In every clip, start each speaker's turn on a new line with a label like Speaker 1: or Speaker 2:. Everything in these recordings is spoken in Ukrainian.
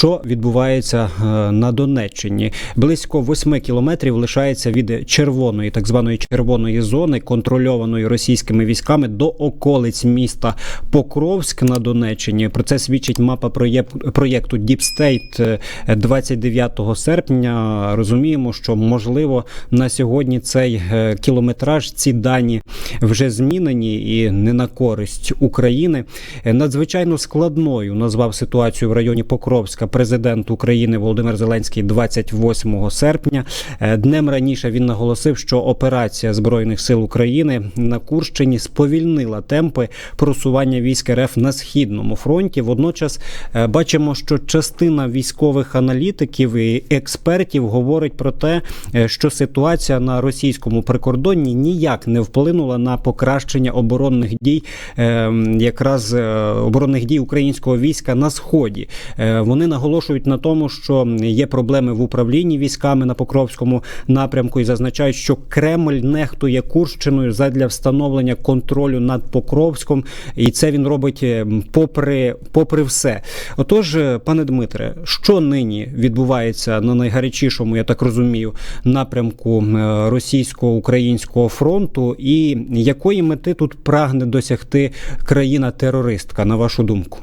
Speaker 1: що відбувається е, на Донеччині. Близько 8 кілометрів лишається від червоної, так званої червоної зони, контрольованої російськими військами до околиць міста Покровськ на Донеччині. Про це свідчить мапа проєкту Deep State е, 29 серпня. Розуміємо, що можливо на сьогодні цей е, кілометраж, ці дані вже змінені і не на користь України. Е, Надзвичайно складною назвав ситуацію в районі Покровська президент України Володимир Зеленський 28 серпня. Е, Днем раніше він наголосив, що операція збройних сил України на Курщині сповільнила темпи просування військ РФ на східному фронті. Водночас е, бачимо, що частина військових аналітиків і експертів говорить про те, е, що ситуація на російському прикордонні ніяк не вплинула на покращення оборонних дій, е, якраз оборонних дій українського війська на сході. Вони наголошують на тому, що є проблеми в управлінні військами на Покровському напрямку і зазначають, що Кремль нехтує Курщиною задля встановлення контролю над Покровськом, і це він робить е, попри, попри все. Отож, е, пане Дмитре, що нині відбувається на найгарячішому, я так розумію, напрямку е, російсько-українського фронту, і якої мети тут прагне досягти країна-терористка, на вашу думку?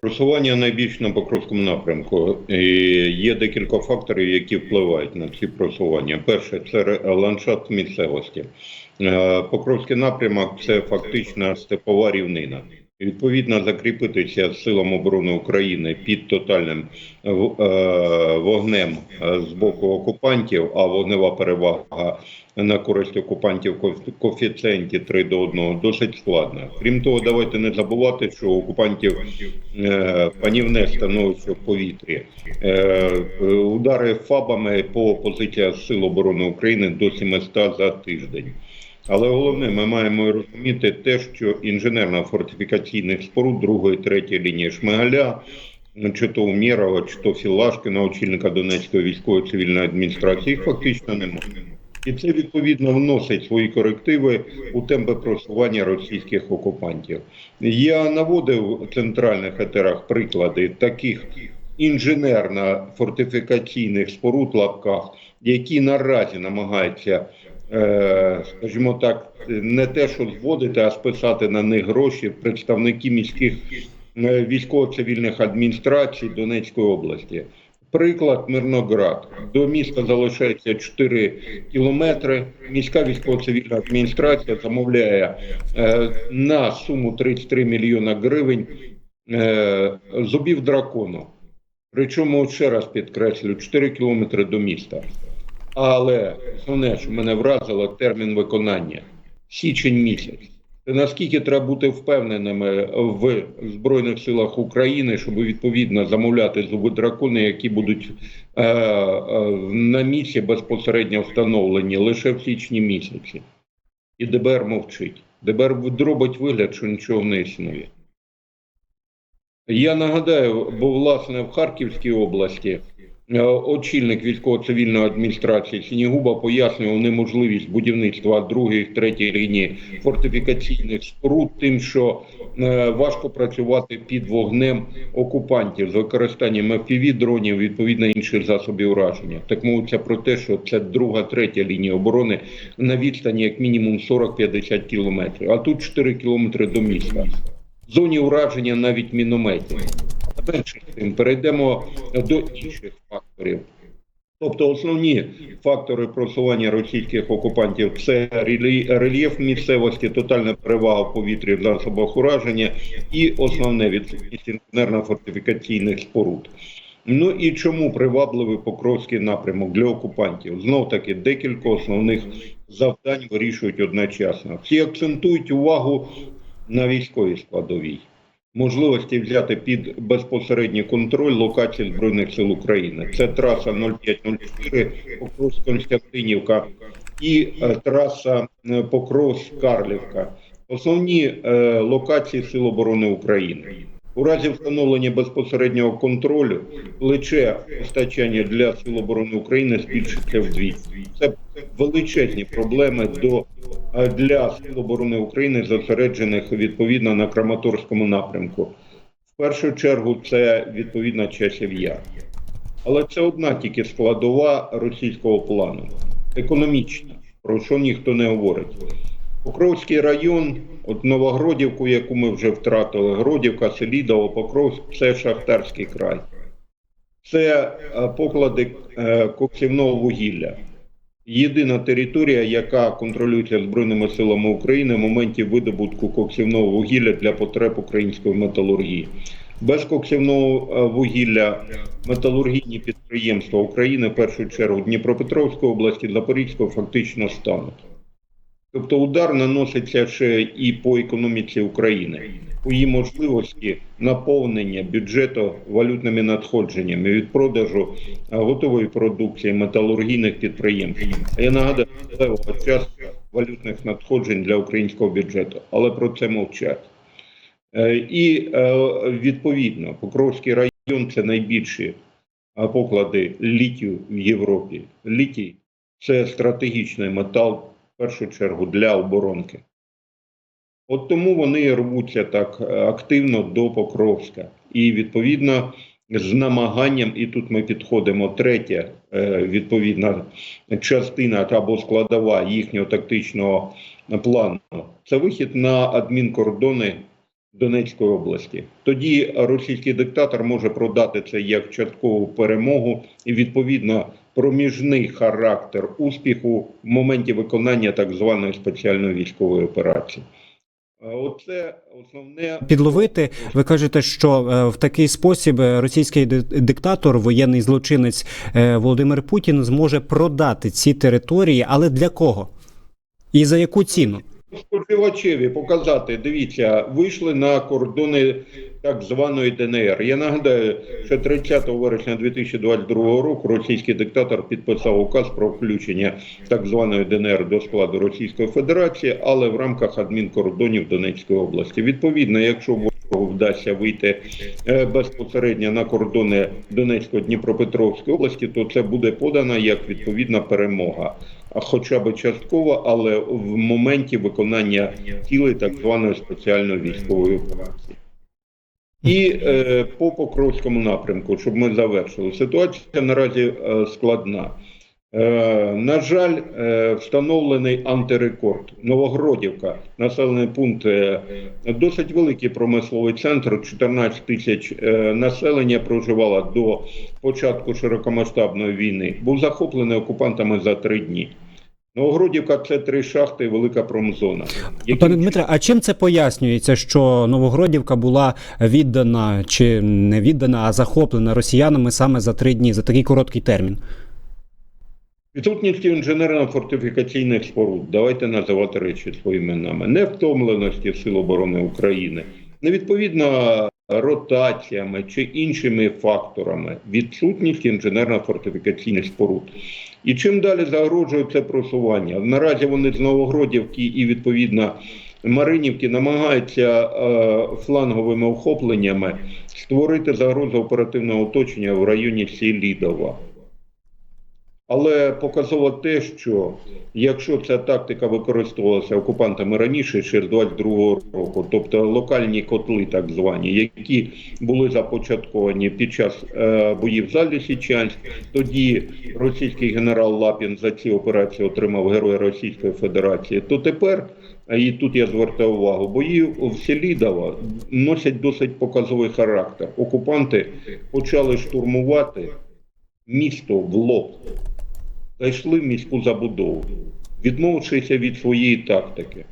Speaker 2: Просування найбільш на Покровському напрямку. І Є декілька факторів, які впливають на ці просування. Перше це ландшафт місцевості. Е, Покровський напрямок це фактично степова рівнина. Відповідно, закріпитися силам оборони України під тотальним е, вогнем е, з боку окупантів, а вогнева перевага на користь окупантів коефіцієнті 3 до 1 досить складно. Крім того, давайте не забувати, що окупантів е, панівне становище в повітрі. Удари фабами по позиціях Сил оборони України до 700 за тиждень. Але головне, ми маємо розуміти те, що інженерно-фортифікаційних споруд другої, третьої лінії Шмигаля, чи то Умєрова, чи то Філашкіна, очільника Донецької військової цивільної адміністрації, їх фактично немає. І це відповідно вносить свої корективи у темпи просування російських окупантів. Я наводив у центральних етерах приклади таких інженерно-фортифікаційних споруд лапках, які наразі намагаються, скажімо так, не те, що зводити, а списати на них гроші представники міських е, військово-цивільних адміністрацій Донецької області. Приклад Мирноград. До міста залишається 4 кілометри. Міська військово-цивільна адміністрація замовляє е, на суму 33 мільйона гривень е, зубів дракону. Причому, ще раз підкреслю, 4 кілометри до міста. Але основне, що мене вразило, термін виконання січень місяць. Це наскільки треба бути впевненими в Збройних силах України, щоб відповідно замовляти зуби дракони, які будуть е, е, на місці безпосередньо встановлені лише в січні місяці. І ДБР мовчить. ДБР робить вигляд, що нічого не існує. Я нагадаю, бо власне в Харківській області очільник військово-цивільної адміністрації Сінігуба пояснював неможливість будівництва другої, третьої лінії фортифікаційних споруд, тим, що е, важко працювати під вогнем окупантів з використанням FPV, дронів, відповідно інших засобів ураження. Так мовиться про те, що це друга, третя лінія оборони на відстані як мінімум 40-50 кілометрів, а тут 4 кілометри до міста в зоні ураження навіть мінометів. Менше тим перейдемо до інших факторів. Тобто основні фактори просування російських окупантів це рельєф місцевості, тотальна перевага в повітрі в засобах ураження і основне відсутність інженерно-фортифікаційних споруд. Ну і чому привабливий Покровський напрямок для окупантів? Знов таки декілька основних завдань вирішують одночасно. Всі акцентують увагу на військовій складовій. Можливості взяти під безпосередній контроль локації Збройних сил України. Це траса 0504 Покрос Константинівка і е, траса Покрос Карлівка. Основні е, локації Сил оборони України. У разі встановлення безпосереднього контролю плече постачання для Сил оборони України збільшиться вдвічі. Це величезні проблеми до е, для Сил оборони України, зосереджених відповідно на Краматорському напрямку. В першу чергу це відповідна часів яр. Але це одна тільки складова російського плану, економічна, про що ніхто не говорить. Покровський район, от Новогродівку, яку ми вже втратили, Гродівка, Селідово, Покровськ це Шахтарський край. Це е, поклади е, коксівного вугілля. Єдина територія, яка контролюється Збройними силами України в моменті видобутку коксівного вугілля для потреб української металургії. Без коксівного е, вугілля металургійні підприємства України, в першу чергу Дніпропетровської області, Запорізької, фактично стануть. Тобто удар наноситься ще і по економіці України, по її можливості наповнення бюджету валютними надходженнями від продажу готової продукції металургійних підприємств. Я нагадаю, частка валютних надходжень для українського бюджету, але про це мовчать. Е, І е, відповідно Покровський район це найбільші поклади літію в Європі. Літій це стратегічний метал першу чергу для оборонки. От тому вони рвуться так е, активно до Покровська. І відповідно з намаганням, і тут ми підходимо третя е, відповідна частина або складова їхнього тактичного плану. Це вихід на адмінкордони Донецької області. Тоді російський диктатор може продати це як часткову перемогу і відповідно проміжний характер успіху в моменті виконання так званої спеціальної військової операції. Е, Оце основне
Speaker 1: Підловити, ви кажете, що е, в такий спосіб е, російський диктатор, воєнний злочинець Володимир Путін зможе продати ці території, але для кого? І за яку ціну?
Speaker 2: Споживачеві показати. Дивіться, вийшли на кордони так званої ДНР. Я нагадаю, що 30 вересня 2022 року російський диктатор підписав указ про включення так званої ДНР до складу Російської Федерації, але в рамках адмінкордонів Донецької області. Відповідно, якщо вдасться вийти е, безпосередньо на кордони Донецької Дніпропетровської області, то це буде подано як відповідна перемога. Хоча б частково, але в моменті виконання цілей так званої спеціальної військової операції. І е, по Покровському напрямку, щоб ми завершили, ситуація наразі е, складна. Е, на жаль, е, встановлений антирекорд. Новогродівка, населений пункт, е, досить великий промисловий центр, 14 тисяч населення проживало до початку широкомасштабної війни. Був захоплений окупантами за три дні. Новогродівка це три шахти, велика промзона. які
Speaker 1: Пане Дмитре, а чим це пояснюється, що Новогродівка була віддана чи не віддана, а захоплена росіянами саме за три дні, за такий короткий термін?
Speaker 2: Відсутністю інженерно-фортифікаційних споруд, давайте називати речі своїми іменами, невтомленості Сил оборони України, невідповідно ротаціями чи іншими факторами, відсутність інженерно-фортифікаційних споруд. І чим далі загрожує це просування? Наразі вони з Новогродівки і відповідно Маринівки намагаються е, фланговими охопленнями створити загрозу оперативного оточення в районі Сілідова. Але показово те, що якщо ця тактика використовувалася окупантами раніше, ще з 22-го року, тобто локальні котли, так звані, які були започатковані під час е, боїв за Лисичанськ, тоді російський генерал Лапін за ці операції отримав Героя Російської Федерації, то тепер. І тут я звертаю увагу, бої в Селідово носять досить показовий характер. Окупанти почали штурмувати місто в лоб зайшли в міську забудову, відмовившися від своєї тактики.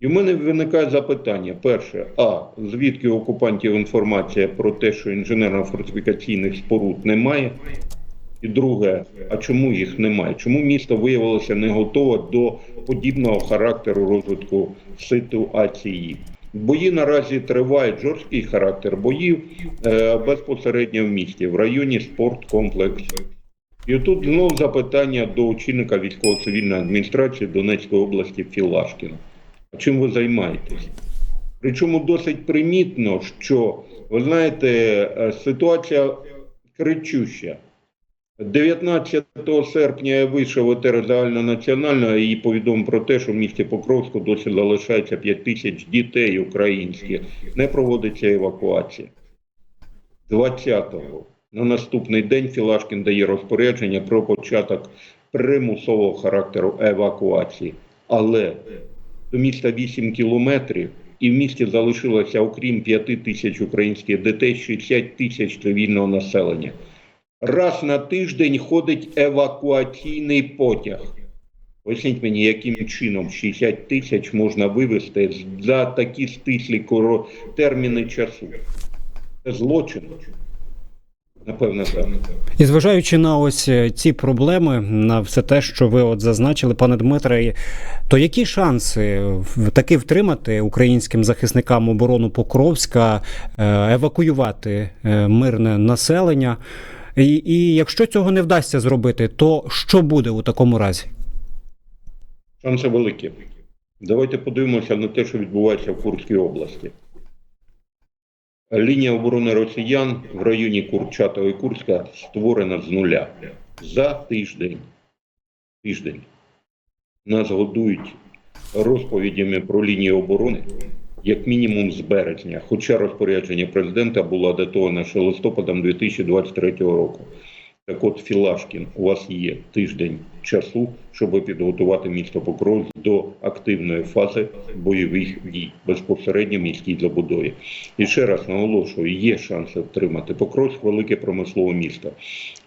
Speaker 2: І в мене виникає запитання: перше, а звідки у окупантів інформація про те, що інженерно-фортифікаційних споруд немає? І друге, а чому їх немає? Чому місто виявилося не готове до подібного характеру розвитку ситуації? Бої наразі тривають жорсткий характер боїв е, безпосередньо в місті, в районі спорткомплексу. І тут знов запитання до очільника військово-цивільної адміністрації Донецької області Філашкіна. А чим ви займаєтесь? Причому досить примітно, що ви знаєте, е, ситуація кричуща. 19 серпня я вийшов в загальнонаціонального і повідомив про те, що в місті Покровську досі залишається 5 тисяч дітей українських, не проводиться евакуація. 20-го на наступний день Філашкін дає розпорядження про початок примусового характеру евакуації. Але до міста 8 кілометрів, і в місті залишилося, окрім 5 тисяч українських дітей, 60 тисяч цивільного населення. Раз на тиждень ходить евакуаційний потяг. Поясніть мені, яким чином 60 тисяч можна вивезти за такі стислі терміни часу? Це злочин. Напевно, так.
Speaker 1: І зважаючи на ось е, ці проблеми, на все те, що ви от зазначили, пане Дмитре, то які шанси таки втримати українським захисникам оборону Покровська, е, евакуювати е, мирне населення? І, і якщо цього не вдасться зробити, то що буде у такому разі?
Speaker 2: Шанси великі. Давайте подивимося на те, що відбувається в Курській області. Лінія оборони росіян в районі Курчатова і Курська створена з нуля за тиждень. Тиждень. Нас годують розповідями про лінію оборони як мінімум з березня, хоча розпорядження президента було датоване ще листопадом 2023 року. Так от, Філашкін, у вас є тиждень часу, щоб підготувати місто Покровськ до активної фази бойових дій безпосередньо міській забудові. І ще раз наголошую, є шанси втримати Покровськ велике промислове місто,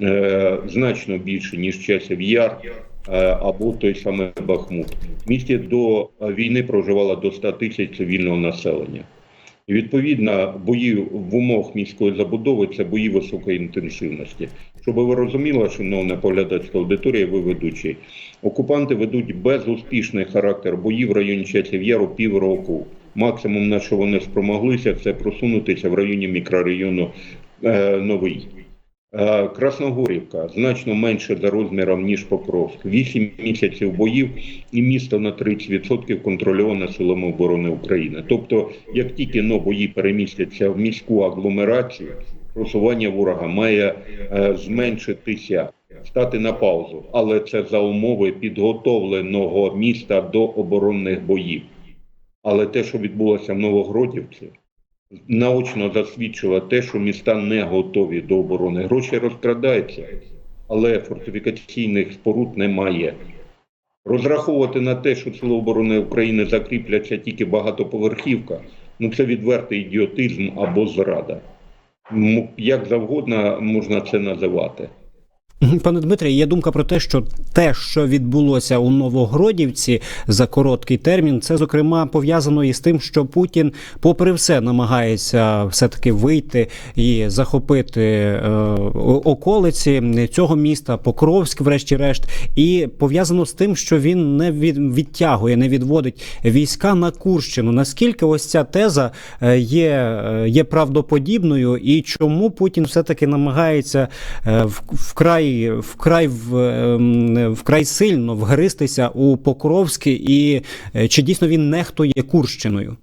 Speaker 2: е, значно більше ніж часів яр. е, Або той самий Бахмут. В місті до війни проживало до 100 тисяч цивільного населення. І відповідно, бої в умовах міської забудови це бої високої інтенсивності. Щоб ви розуміли, шановна поглядацька аудиторія, ви ведучий, окупанти ведуть безуспішний характер боїв в районі часів яру півроку. Максимум, на що вони спромоглися, це просунутися в районі мікрорайону е, Новий. Е, Красногорівка значно менше за розміром, ніж Покровськ. Вісім місяців боїв і місто на 30% контрольоване силами оборони України. Тобто, як тільки но бої перемістяться в міську агломерацію, просування ворога має е, зменшитися, стати на паузу. Але це за умови підготовленого міста до оборонних боїв. Але те, що відбулося в Новогродівці, наочно засвідчило те, що міста не готові до оборони. Гроші розкрадаються, але фортифікаційних споруд немає. Розраховувати на те, що Сили оборони України закріпляться тільки багатоповерхівка, ну це відвертий ідіотизм або зрада. Як завгодно можна це називати.
Speaker 1: Пане Дмитрі, є думка про те, що те, що відбулося у Новогродівці за короткий термін, це зокрема пов'язано із тим, що Путін, попри все, намагається все-таки вийти і захопити е, околиці цього міста, Покровськ, врешті-решт, і пов'язано з тим, що він не від, відтягує, не відводить війська на Курщину. Наскільки ось ця теза е, є, е, є правдоподібною, і чому Путін все-таки намагається е, в- вкрай, вкрай, ем, вкрай сильно вгристися у Покровське, і е, чи дійсно він нехтує Курщиною?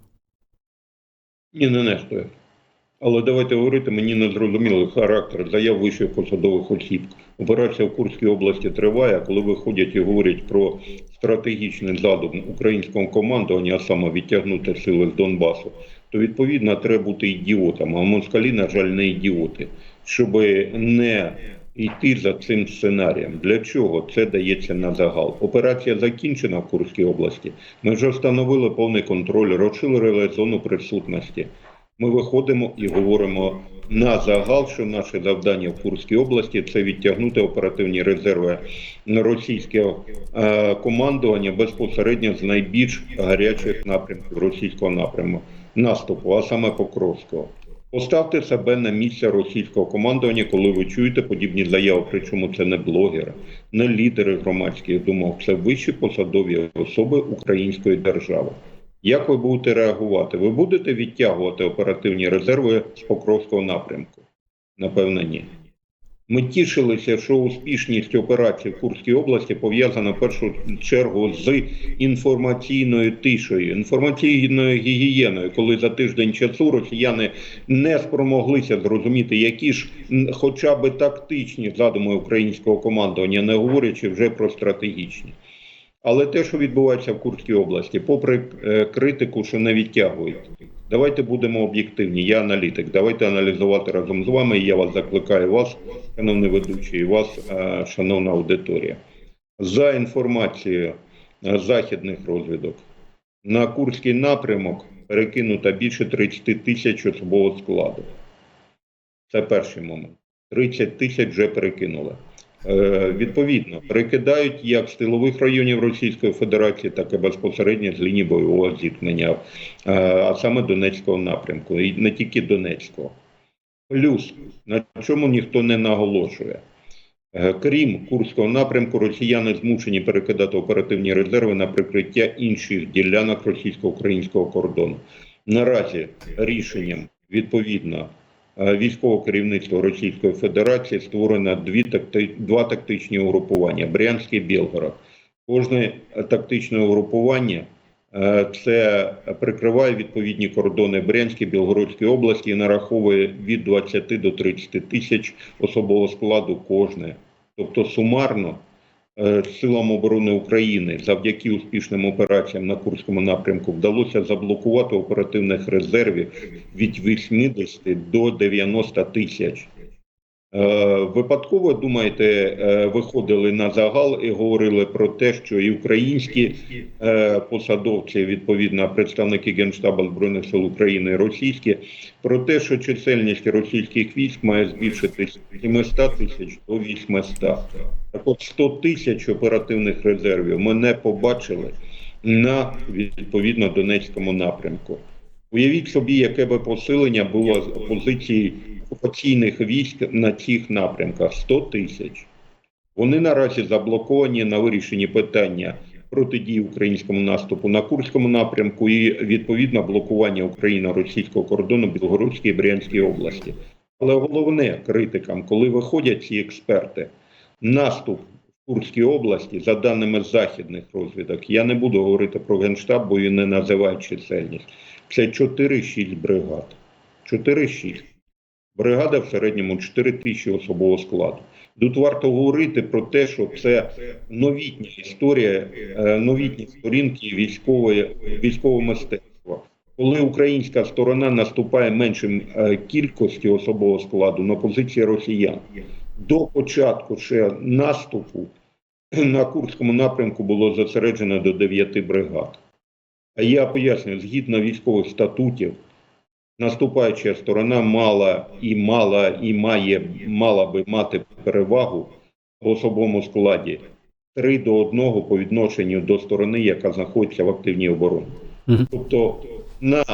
Speaker 2: Ні, не нехтує. Але давайте говорити, мені не зрозумілий характер заяв вищих посадових осіб. Операція в Курській області триває, коли виходять і говорять про стратегічний задум українського командування, а саме відтягнути сили з Донбасу, то відповідно треба бути ідіотом. А москалі, на жаль, не ідіоти, щоб не йти за цим сценарієм. Для чого це дається на загал? Операція закінчена в Курській області. Ми вже встановили повний контроль, розширили зону присутності. Ми виходимо і говоримо на загал, що наше завдання в Курській області це відтягнути оперативні резерви російського е, командування безпосередньо з найбільш гарячих напрямків російського напряму наступу, а саме Покровського. Поставте себе на місце російського командування, коли ви чуєте подібні заяви. Причому це не блогери, не лідери громадських думок, це вищі посадові особи української держави. Як ви будете реагувати? Ви будете відтягувати оперативні резерви з Покровського напрямку? Напевно, ні. Ми тішилися, що успішність операції в Курській області пов'язана в першу чергу з інформаційною тишою, інформаційною гігієною, коли за тиждень часу росіяни не спромоглися зрозуміти, які ж хоча б тактичні задуми українського командування, не говорячи вже про стратегічні. Але те, що відбувається в Курській області, попри е, критику, що не відтягують, Давайте будемо об'єктивні. Я аналітик. Давайте аналізувати разом з вами. Я вас закликаю, вас, шановний ведучий, вас, е, шановна аудиторія. За інформацією е, західних розвідок, на Курський напрямок перекинуто більше 30 тисяч особового складу. Це перший момент. 30 тисяч вже перекинули. Е, відповідно, перекидають як з тилових районів Російської Федерації, так і безпосередньо з лінії бойового зіткнення, е, а саме Донецького напрямку, і не тільки Донецького. Плюс, на чому ніхто не наголошує. Е, Крім Курського напрямку, росіяни змушені перекидати оперативні резерви на прикриття інших ділянок російсько-українського кордону. Наразі рішенням відповідно військового керівництва Російської Федерації створено дві такти... два тактичні угрупування Брянський і Білгород. Кожне е, тактичне угрупування е, це прикриває відповідні кордони Брянської Білгородської області і нараховує від 20 до 30 тисяч особового складу кожне. Тобто сумарно е, силам оборони України завдяки успішним операціям на Курському напрямку вдалося заблокувати оперативних резервів від 80 до 90 тисяч. Е, Випадково, думаєте, е, виходили на загал і говорили про те, що і українські е, посадовці, відповідно, представники Генштабу Збройних сил України, і російські, про те, що чисельність російських військ має збільшитись з 700 тисяч до 800. Так от 100 тисяч оперативних резервів ми не побачили на відповідно Донецькому напрямку. Уявіть собі, яке би посилення було з позиції окупаційних військ на цих напрямках 100 тисяч. Вони наразі заблоковані на вирішенні питання протидії українському наступу на Курському напрямку і відповідно блокування Україно-російського кордону Білгородській і Брянській області. Але головне критикам, коли виходять ці експерти, наступ в Курській області, за даними західних розвідок, я не буду говорити про Генштаб, бо він не називає чисельність. Це 4-6 бригад. 4-6. Бригада в середньому 4 тисячі особового складу. Тут варто говорити про те, що це новітня історія, е, новітні сторінки військової, військового мистецтва. Коли українська сторона наступає меншим е, кількістю особового складу на позиції росіян, до початку ще наступу на Курському напрямку було зосереджено до 9 бригад. А я пояснюю, згідно військових статутів, наступаюча сторона мала і мала і має мала би мати перевагу в особовому складі. 3 до 1 по відношенню до сторони, яка знаходиться в активній обороні. Тобто на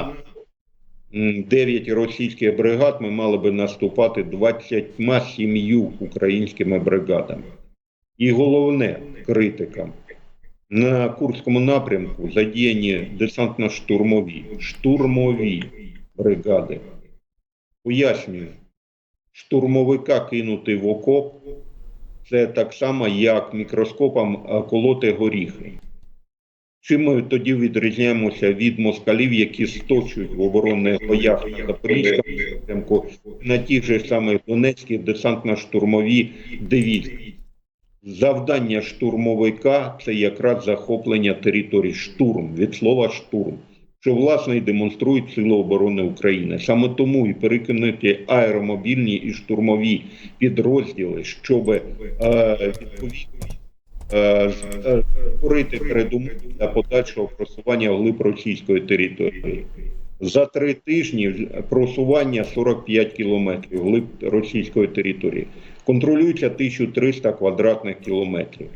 Speaker 2: 9 російських бригад ми мали би наступати 27 українськими бригадами. І головне критикам. На Курському напрямку задіяні десантно-штурмові, штурмові бригади. Пояснюю, штурмовика кинути в окоп це так само, як мікроскопом е, колоти горіхи. Чим ми тоді відрізняємося від москалів, які сточують в оборонних боях на Запорізькому на тих же самих Донецьких десантно-штурмові дивізії? Завдання штурмовика це якраз захоплення територій штурм від слова штурм, що власне і демонструють Сили оборони України. Саме тому і перекинуті аеромобільні і штурмові підрозділи, щоб е, відповідно е, е, створити передумови для подальшого просування вглиб російської території. За три тижні просування 45 кілометрів вглиб російської території. Контролюється 1300 квадратних кілометрів.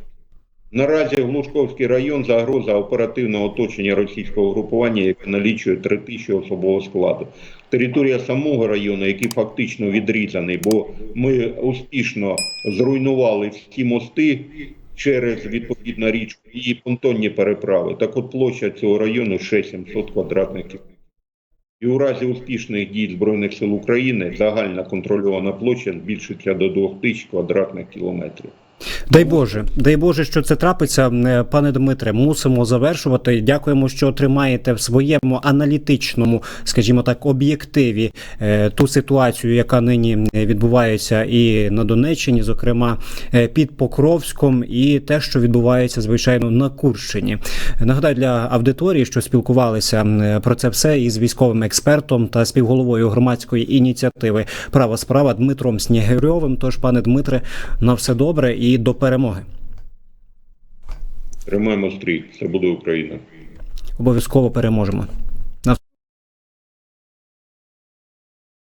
Speaker 2: Наразі Глушковський район загроза оперативного оточення російського групування, яке налічує 3 тисячі особового складу. Територія самого району, який фактично відрізаний, бо ми успішно зруйнували всі мости через відповідну річку і понтонні переправи. Так от площа цього району ще 700 квадратних кілометрів. І у разі успішних дій Збройних сил України загальна контрольована площа збільшиться до 2000 квадратних кілометрів.
Speaker 1: Дай Боже, дай Боже, що це трапиться. Е, Пане Дмитре, мусимо завершувати. Дякуємо, що тримаєте в своєму аналітичному, скажімо так, об'єктиві е, ту ситуацію, яка нині відбувається і на Донеччині, зокрема е, під Покровськом, і те, що відбувається звичайно на Курщині. Нагадаю для аудиторії, що спілкувалися про це все із військовим експертом та співголовою громадської ініціативи Права справа Дмитром Снігирьовим. Тож, пане Дмитре, на все добре і до перемоги.
Speaker 2: Тримаємо стрій, це буде Україна.
Speaker 1: Обов'язково переможемо.